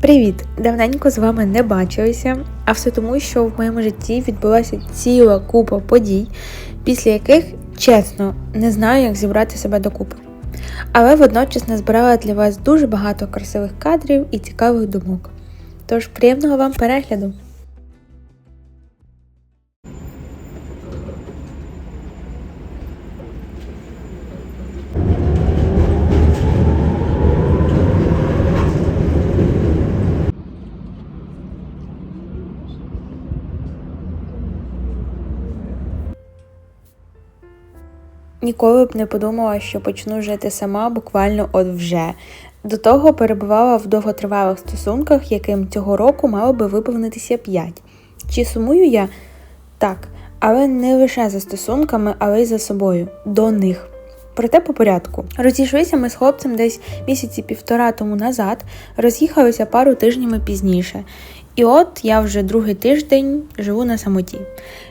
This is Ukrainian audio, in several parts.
Привіт! Давненько з вами не бачилися, а все тому, що в моєму житті відбулася ціла купа подій, після яких, чесно, не знаю, як зібрати себе докупи. Але водночас назбирала для вас дуже багато красивих кадрів і цікавих думок. Тож приємного вам перегляду! Ніколи б не подумала, що почну жити сама буквально от вже. До того перебувала в довготривалих стосунках, яким цього року мало би виповнитися 5. Чи сумую я? Так, але не лише за стосунками, але й за собою, до них. Проте по порядку. Розійшлися ми з хлопцем десь місяці півтора тому назад, роз'їхалися пару тижнями пізніше. І от я вже другий тиждень живу на самоті.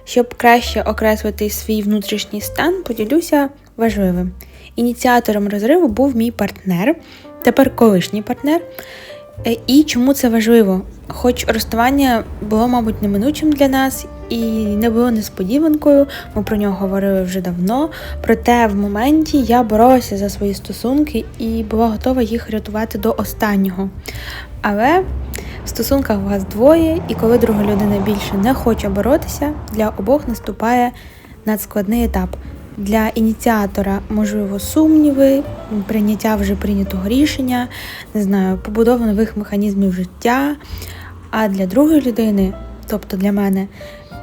Щоб краще окреслити свій внутрішній стан, поділюся важливим. Ініціатором розриву був мій партнер, тепер колишній партнер. Е, І чому це важливо? Хоч розставання було, мабуть, неминучим для нас і не було несподіванкою, ми про нього говорили вже давно. Проте в моменті я боролася за свої стосунки і була готова їх рятувати до останнього. Але в стосунках вас двоє, і коли друга людина більше не хоче боротися, для обох наступає надскладний етап. Для ініціатора, можливо, сумніви, прийняття вже прийнятого рішення, не знаю, побудова нових механізмів життя. А для другої людини, тобто для мене,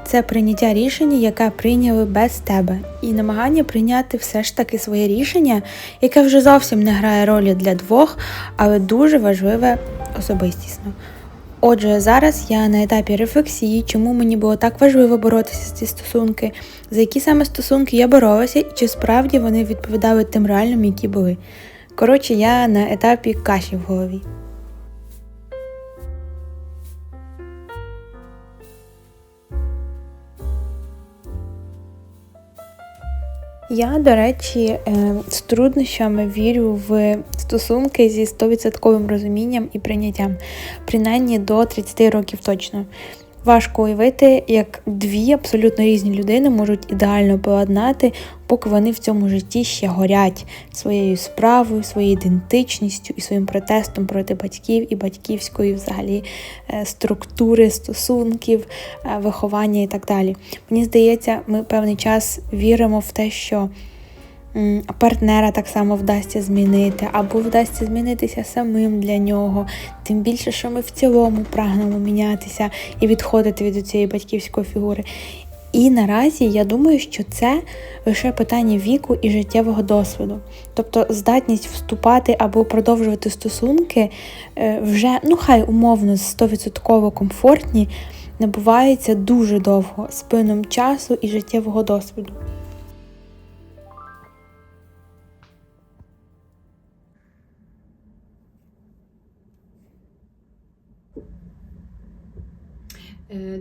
це прийняття рішення, яке прийняли без тебе, і намагання прийняти все ж таки своє рішення, яке вже зовсім не грає ролі для двох, але дуже важливе особистісно. Отже, зараз я на етапі рефлексії, чому мені було так важливо боротися з ці стосунки, за які саме стосунки я боролася, і чи справді вони відповідали тим реальним, які були. Коротше, я на етапі каші в голові. Я, до речі, е, з труднощами вірю в стосунки зі 100% розумінням і прийняттям, принаймні до 30 років точно. Важко уявити, як дві абсолютно різні людини можуть ідеально поладнати, поки вони в цьому житті ще горять своєю справою, своєю ідентичністю і своїм протестом проти батьків і батьківської взагалі е, структури стосунків, е, виховання і так далі. Мені здається, ми певний час віримо в те, що партнера так само вдасться змінити, або вдасться змінитися самим для нього. Тим більше, що ми в цілому прагнемо мінятися і відходити від цієї батьківської фігури. І наразі я думаю, що це лише питання віку і життєвого досвіду. Тобто здатність вступати або продовжувати стосунки е, вже, ну хай умовно, 100% комфортні, набувається дуже довго з плином часу і життєвого досвіду.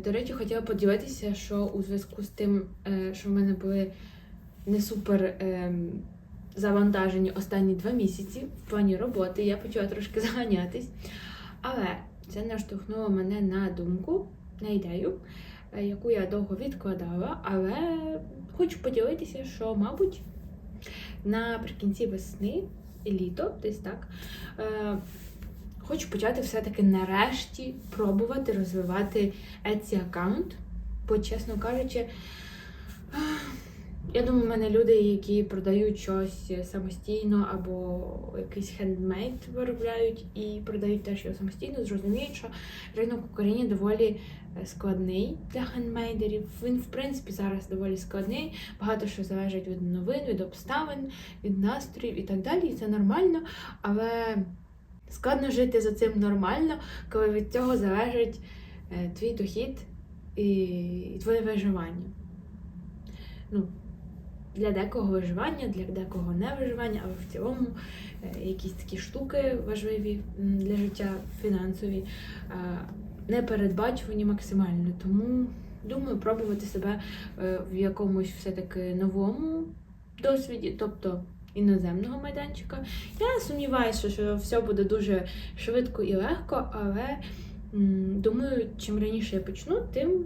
До речі, хотіла поділитися, що у зв'язку з тим, е, що в мене були не супер ем, завантажені останні два місяці в плані роботи, я почала трошки заганятись. Але це наштовхнуло мене на думку, на ідею, е, яку я довго відкладала, але хочу поділитися, що, мабуть, наприкінці весни літо, десь так. Хочу почати все-таки нарешті пробувати розвивати Etsy аккаунт. Бо, чесно кажучи, я думаю, в мене люди, які продають щось самостійно або якийсь хендмейд виробляють і продають теж його самостійно, зрозуміють, що ринок в Україні доволі е, складний для хендмейдерів. Він, в принципі, зараз доволі складний. Багато що залежить від новин, від обставин, від настроїв і так далі. І це нормально, але. Складно жити за цим нормально, коли від цього залежить е, твій дохід і, твоє виживання. Ну, для декого виживання, для декого не виживання, але в цілому е, якісь такі штуки важливі для життя фінансові, е, непередбачувані максимально. Тому думаю, пробувати себе в якомусь все-таки новому досвіді, тобто іноземного майданчика. Я сумніваюся, що все буде дуже швидко і легко, але думаю, чим раніше я почну, тим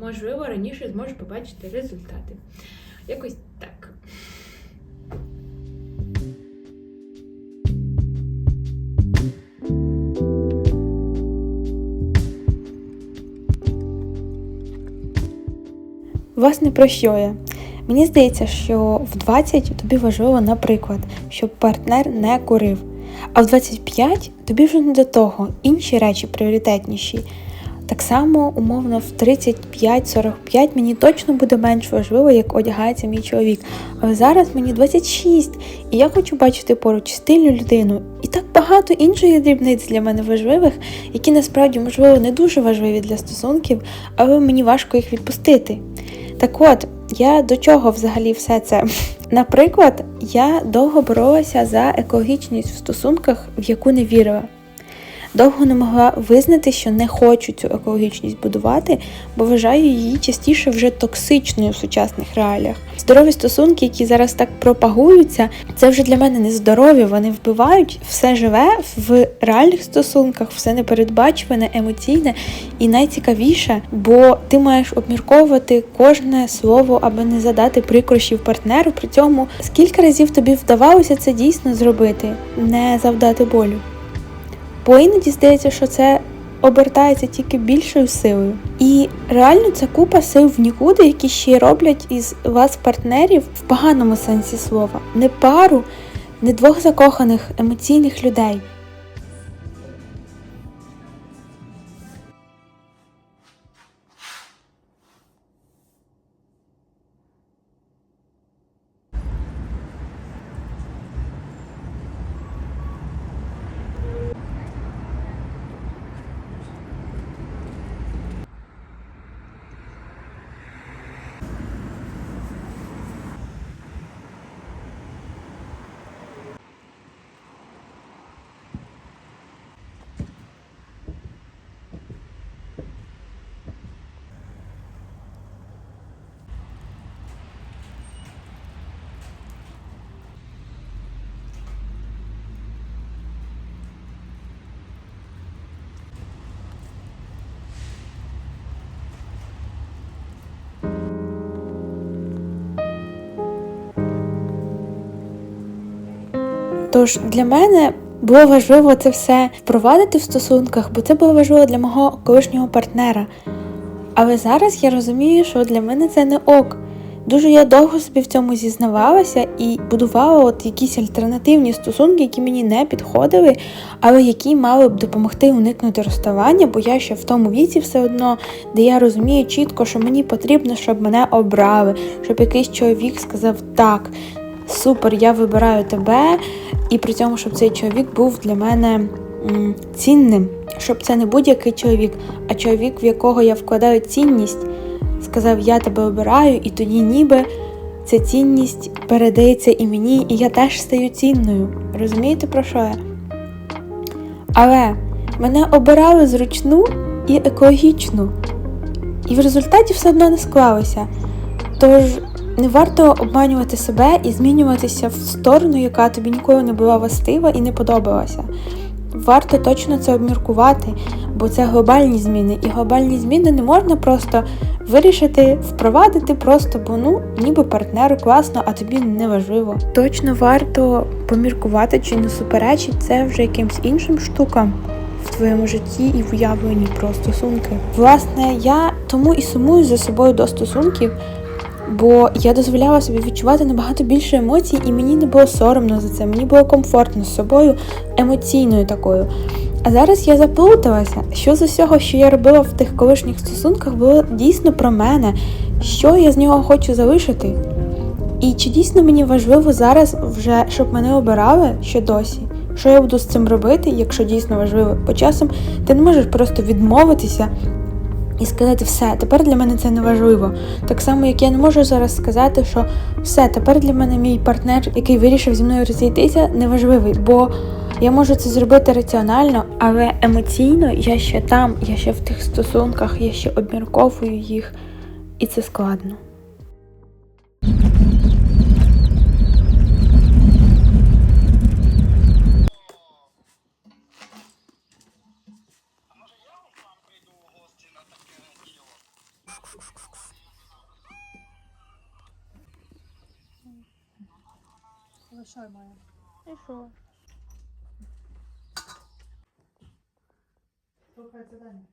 можливо раніше зможу побачити результати. Якось так. Власне, про що я? Мені здається, що в 20 тобі важливо, наприклад, щоб партнер не курив. А в 25 тобі вже не до того, інші речі пріоритетніші. Так само, умовно, в 35-45 мені точно буде менш важливо, як одягається мій чоловік. Але зараз мені 26, і я хочу бачити поруч стильну людину. І так багато інших дрібниць для мене важливих, які насправді, можливо, не дуже важливі для стосунків, але мені важко їх відпустити. Так от, я до чого взагалі все це? Наприклад, я довго боролася за екологічність в стосунках, в яку не вірила. Довго не могла визнати, що не хочу цю екологічність будувати, бо вважаю її частіше вже токсичною в сучасних реаліях. Здорові стосунки, які зараз так пропагуються, це вже для мене не здорові. Вони вбивають все живе в реальних стосунках, все непередбачуване, емоційне і найцікавіше, бо ти маєш обмірковувати кожне слово, аби не задати прикрощів партнеру. При цьому скільки разів тобі вдавалося це дійсно зробити, не завдати болю. Бо іноді здається, що це обертається тільки більшою силою. І реально це купа сил в нікуди, які ще й роблять із вас партнерів в поганому сенсі слова. Не пару, не двох закоханих емоційних людей. Тож для мене було важливо це все впровадити в стосунках, бо це було важливо для мого колишнього партнера. Але зараз я розумію, що для мене це не ок. Дуже я довго собі в цьому зізнавалася і будувала от якісь альтернативні стосунки, які мені не підходили, але які мали б допомогти уникнути розставання, бо я ще в тому віці все одно, де я розумію чітко, що мені потрібно, щоб мене обрали, щоб якийсь чоловік сказав так, супер, я вибираю тебе, і при цьому, щоб цей чоловік був для мене цінним, щоб це не будь-який чоловік, а чоловік, в якого я вкладаю цінність, сказав, я тебе обираю, і тоді ніби ця цінність передається і мені, і я теж стаю цінною. Розумієте, про що я? Але мене обирали зручну і екологічну. І в результаті все одно не склалося. Тож не варто обманювати себе і змінюватися в сторону, яка тобі ніколи не була властива і не подобалася. Варто точно це обміркувати, бо це глобальні зміни, і глобальні зміни не можна просто вирішити, впровадити просто, бо ну ніби партнеру класно, а тобі не важливо. Точно варто поміркувати, чи не суперечить це вже якимсь іншим штукам в твоєму житті і в уявленні про стосунки. Власне, я тому і сумую за собою до стосунків. Бо я дозволяла собі відчувати набагато більше емоцій, і мені не було соромно за це, мені було комфортно з собою, емоційною такою. А зараз я заплуталася, що з усього, що я робила в тих колишніх стосунках, було дійсно про мене, що я з нього хочу залишити. І чи дійсно мені важливо зараз вже, щоб мене обирали ще досі? Що я буду з цим робити, якщо дійсно важливо? Бо часом ти не можеш просто відмовитися і сказати, все, тепер для мене це не важливо. Так само, як я не можу зараз сказати, що все, тепер для мене мій партнер, який вирішив зі мною розійтися, неважливий, бо я можу це зробити раціонально, але емоційно я ще там, я ще в тих стосунках, я ще обмірковую їх, і це складно. Лишай моя. І що? Слухай, це Даня.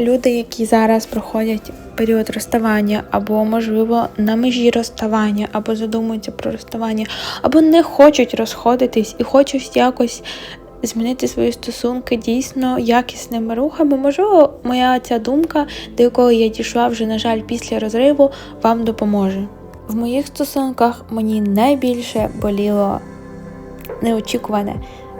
Люди, які зараз проходять період розставання, або, можливо, на межі розставання, або задумуються про розставання, або не хочуть розходитись і хочуть якось змінити свої стосунки дійсно якісними рухами. Можливо, моя ця думка, до якої я дійшла вже, на жаль, після розриву, вам допоможе. В моїх стосунках мені найбільше боліло неочікуване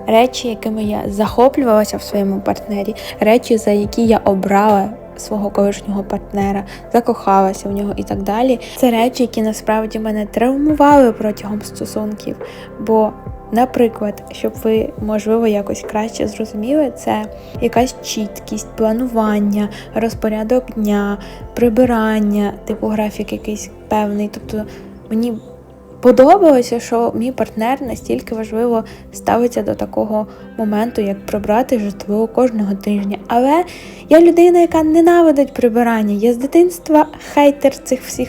речі, якими я захоплювалася в своєму партнері, речі, за які я обрала свого колишнього партнера, закохалася в нього і так далі. Це речі, які насправді мене травмували протягом стосунків. Бо, наприклад, щоб ви можливо якось краще зрозуміли, це якась чіткість, планування, розпорядок дня, прибирання, типу графік якийсь певний. Тобто мені подобалося, що мій партнер настільки важливо ставиться до такого моменту, як прибрати житло кожного тижня. Але я людина, яка ненавидить прибирання. Я з дитинства хейтер цих всіх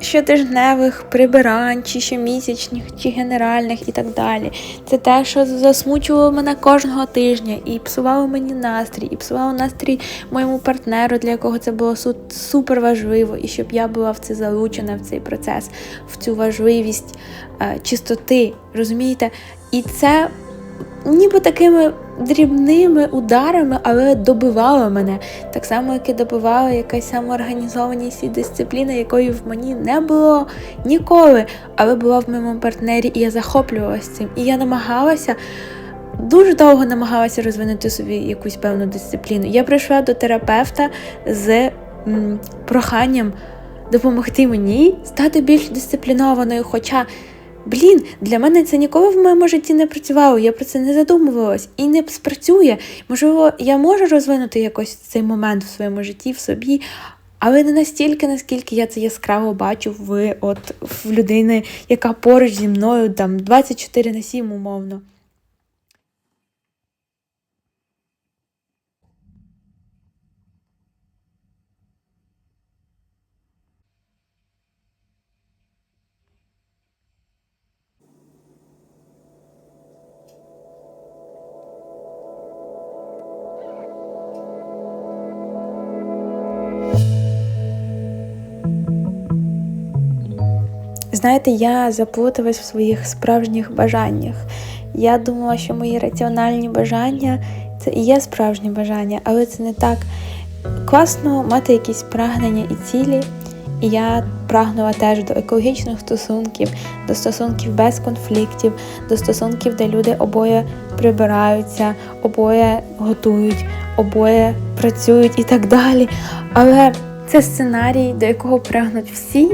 щотижневих прибирань, чи щомісячних, чи генеральних і так далі. Це те, що засмучувало мене кожного тижня і псувало мені настрій, і псувало настрій моєму партнеру, для якого це було супер важливо, і щоб я була в це залучена в цей процес, в цю важливість е, чистоти. Розумієте? І це ніби такими дрібними ударами, але добивало мене. Так само, як і добивала якась самоорганізованість і дисципліна, якої в мені не було ніколи, але була в моєму партнері, і я захоплювалася цим. І я намагалася. Дуже довго намагалася розвинути собі якусь певну дисципліну. Я прийшла до терапевта з проханням допомогти мені стати більш дисциплінованою. Хоча, блін, для мене це ніколи в моєму житті не працювало. Я про це не задумувалась і не спрацює. Можливо, я можу розвинути якось цей момент в своєму житті, в собі. Але не настільки, наскільки я це яскраво бачу в, от, в людини, яка поруч зі мною там 24 на 7 умовно. Знаєте, я заплуталась в своїх справжніх бажаннях. Я думала, що мої раціональні бажання це і є справжні бажання, але це не так. Класно мати якісь прагнення і цілі. І я прагнула теж до екологічних стосунків, до стосунків без конфліктів, до стосунків, де люди обоє прибираються, обоє готують, обоє працюють і так далі. Але це сценарій, до якого прагнуть всі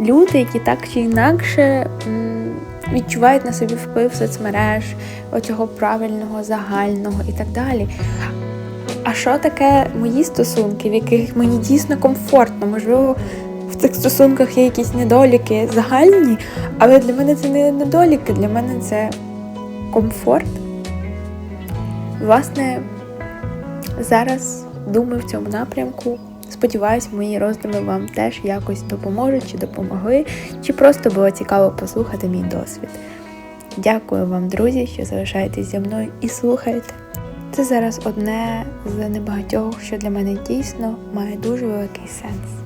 люди, які так чи інакше відчувають на собі вплив соцмереж, оцього правильного, загального і так далі. А що таке мої стосунки, в яких мені дійсно комфортно? Можливо, в цих стосунках є якісь недоліки загальні, але для мене це не недоліки, для мене це комфорт. Власне, зараз думаю в цьому напрямку. Сподіваюсь, мої роздуми вам теж якось допоможуть чи допомогли, чи просто було цікаво послухати мій досвід. Дякую вам, друзі, що залишаєтесь зі мною і слухаєте. Це зараз одне з небагатьох, що для мене дійсно має дуже великий сенс.